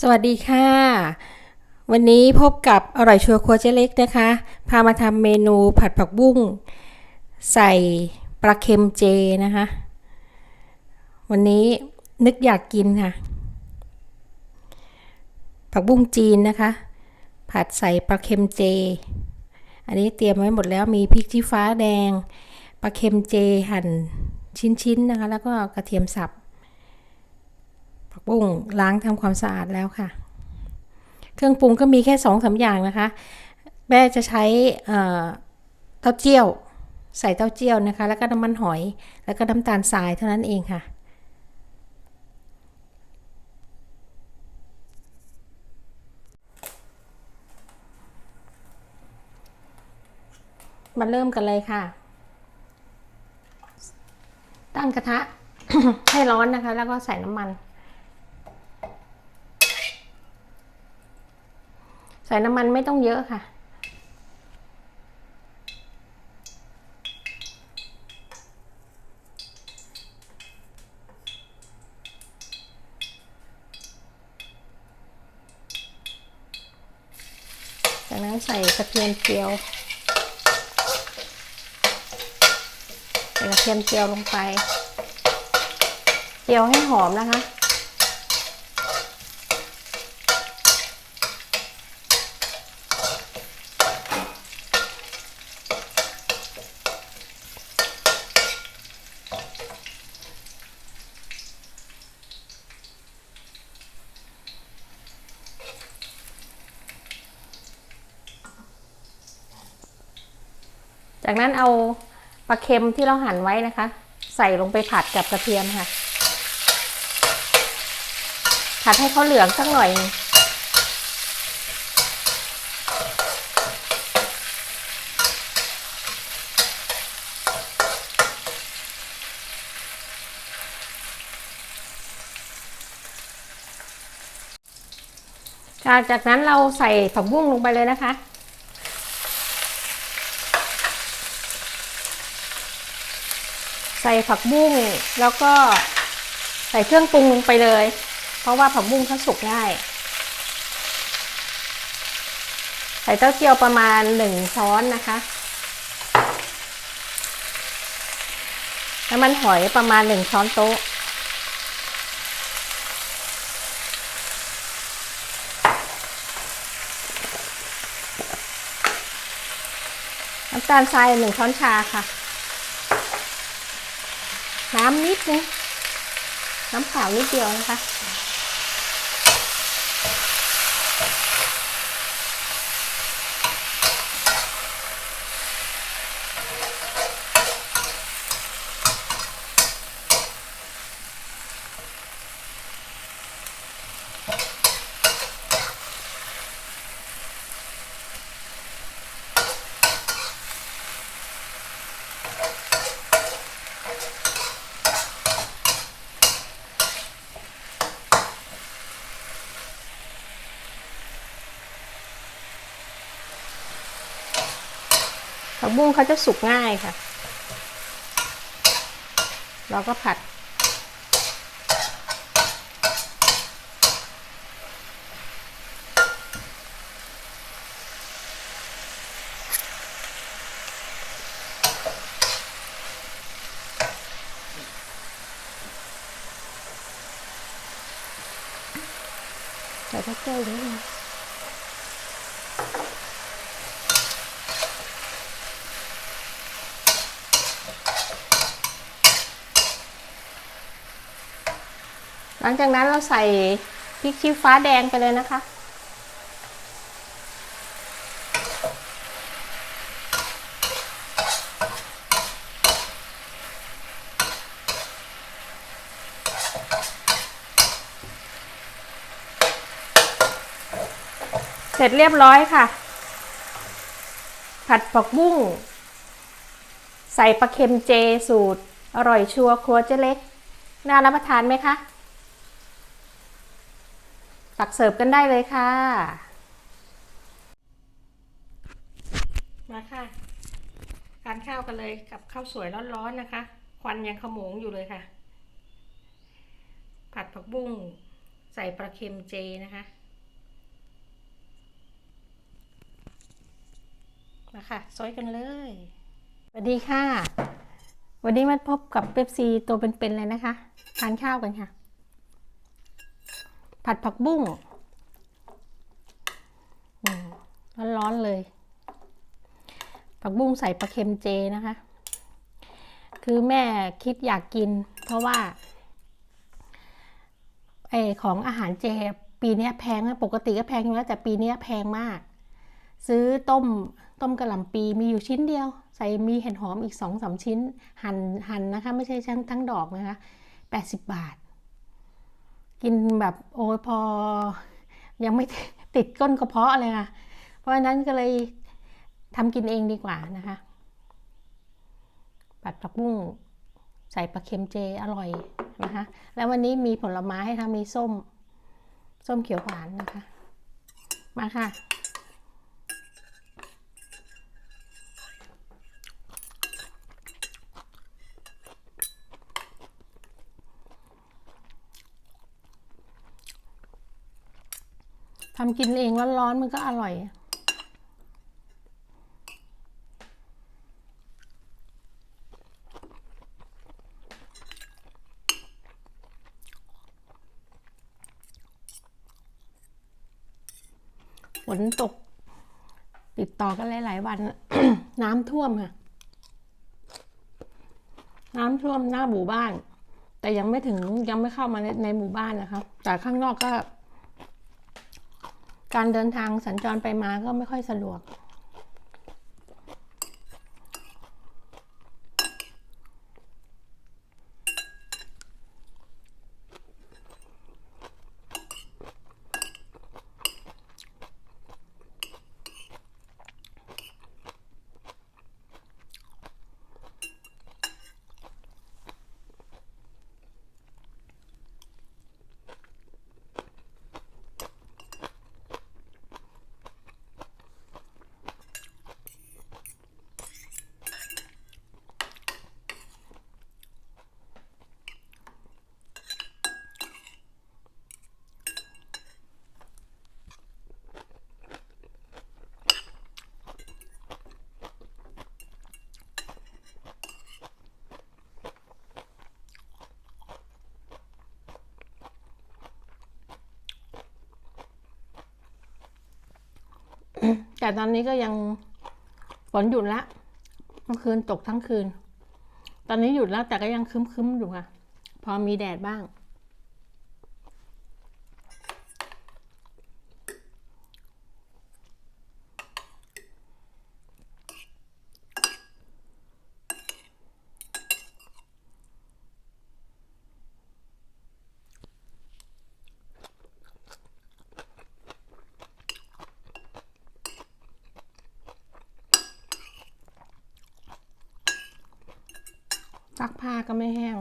สวัสดีค่ะ วันนี้พบกับอร่อยชัวร์ครัวเจ๊เล็กนะคะ พามาทำเมนูผัดผักบุ้ง ใส่ปลาเค็มเจนะคะ วันนี้นึกอยากกินค่ะ ผักบุ้งจีนนะคะ ผัดใส่ปลาเค็มเจ อันนี้เตรียมไว้หมดแล้วมีพริกชี้ฟ้าแดงปลาเค็มเจหั่นชิ้นๆนะคะ แล้วก็กระเทียมสับ ผักบุ้งล้างทำความสะอาดแล้วค่ะ เครื่องปรุงก็มีแค่สองสาอย่างนะคะแม่จะใช้เต้าเจี้ยว ใส่เต้าเจี้ยวนะคะ แล้วก็น้ำมันหอย แล้วก็น้ำตาลทรายเท่านั้นเองค่ะมาเริ่มกันเลยค่ะ ตั้งกระทะให้ร้อนนะคะ แล้วก็ใส่น้ำมัน ใส่น้ำมันไม่ต้องเยอะค่ะ จากนั้นใส่กระเทียมเจียว ใส่กระเทียมเจียวลงไป เจียวให้หอมนะคะ จากนั้นเอาปลาเค็มที่เราหั่นไว้นะคะ ใส่ลงไปผัดกับกระเทียมค่ะ ผัดให้เขาเหลืองสักหน่อย จากนั้นเราใส่ผักบุ้งลงไปเลยนะคะ ใส่ผักบุ้งแล้วก็ใส่เครื่องปรุงลงไปเลย เพราะว่าผักบุ้งเขาสุกง่าย ใส่เต้าเจี้ยวประมาณหนึ่งช้อนนะคะน้ำมันหอยประมาณหนึ่งช้อนโต๊ะ น้ำตาลทรายหนึ่งช้อนชาค่ะ น้ำนิดนึงน้ำเปล่านิดเดียวนะคะ ผักบุ้งเขาจะสุกง่ายค่ะ เราก็ผัดใส่ข้าวเจ้านิดนึง หลังจากนั้นเราใส่พริกชี้ฟ้าแดงไปเลยนะคะ เสร็จเรียบร้อยค่ะ ผัดผักบุ้ง ใส่ปลาเค็มเจสูตร อร่อยชัวร์ครัวเจ๊เล็ก น่ารับประทานไหมคะ ตักเสิร์ฟกันได้เลยค่ะ มาค่ะทานข้าวกันเลยกับข้าวสวยร้อนๆนะคะ ควันยังขโมงอยู่เลยค่ะ ผัดผักบุ้งใส่ปลาเค็มเจนะคะมาค่ะซอยกันเลยสวัสดีค่ะ วันนี้มาพบกับเป๊ปซีตัวเป็นๆเลยนะคะ ทานข้าวกันค่ะ ผัดผักบุ้งอืมร้อนๆเลย ผักบุ้งใส่ปลาเค็มเจนะคะ คือแม่คิดอยากกิน เพราะว่าไอของอาหารเจปีนี้แพงปกติก็แพงอยู่แล้วแต่ปีนี้แพงมาก ซื้อต้มต้มกระหล่ำปีมีอยู่ชิ้นเดียว ใส่มีเห็ดหอมอีกสองสามชิ้น หั่นหั่นนะคะ ไม่ใช่ทั้งทั้งดอกนะคะแปดสิบบาท กินแบบโอ้ยพอ ยังไม่ติดก้นกระเพาะเลยค่ะ เพราะฉะนั้นก็เลยทำกินเองดีกว่านะคะ ผัดผักบุ้งใส่ปลาเค็มเจอร่อยนะคะ แล้ววันนี้มีผลไม้ให้ทำมีส้ม ส้มเขียวหวานนะคะ มาค่ะ ทำกินเองร้อนๆมันก็อร่อยฝนตก ติดต่อกันหลาย ๆ วัน น้ำท่วมค่ะ น้ำท่วมหน้าหมู่บ้าน แต่ยังไม่ถึงยังไม่เข้ามาในในหมู่บ้านนะคะ แต่ข้างนอกก็ การเดินทางสัญจรไปมาก็ไม่ค่อยสะดวก แต่ตอนนี้ก็ยังฝนหยุดละเมื่อคืนตกทั้งคืน ตอนนี้หยุดแล้วแต่ก็ยังคึ้มๆอยู่ค่ะ พอมีแดดบ้าง ซักผ้าก็ไม่แห้ง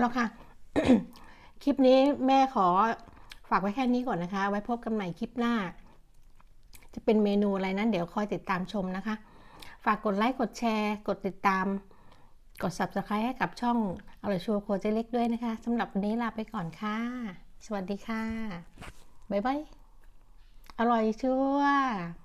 แล้วค่ะ คลิปนี้แม่ขอฝากไว้แค่นี้ก่อนนะคะ ไว้พบกันใหม่คลิปหน้า จะเป็นเมนูอะไรนั้นเดี๋ยวคอยติดตามชมนะคะ ฝากกดไลค์กดแชร์ กดติดตาม กด subscribe ให้กับช่องอร่อยชัวร์โคเจเล็กด้วยนะคะสำหรับวันนี้ลาไปก่อนค่ะ สวัสดีค่ะ บ๊ายบาย อร่อยชัวร์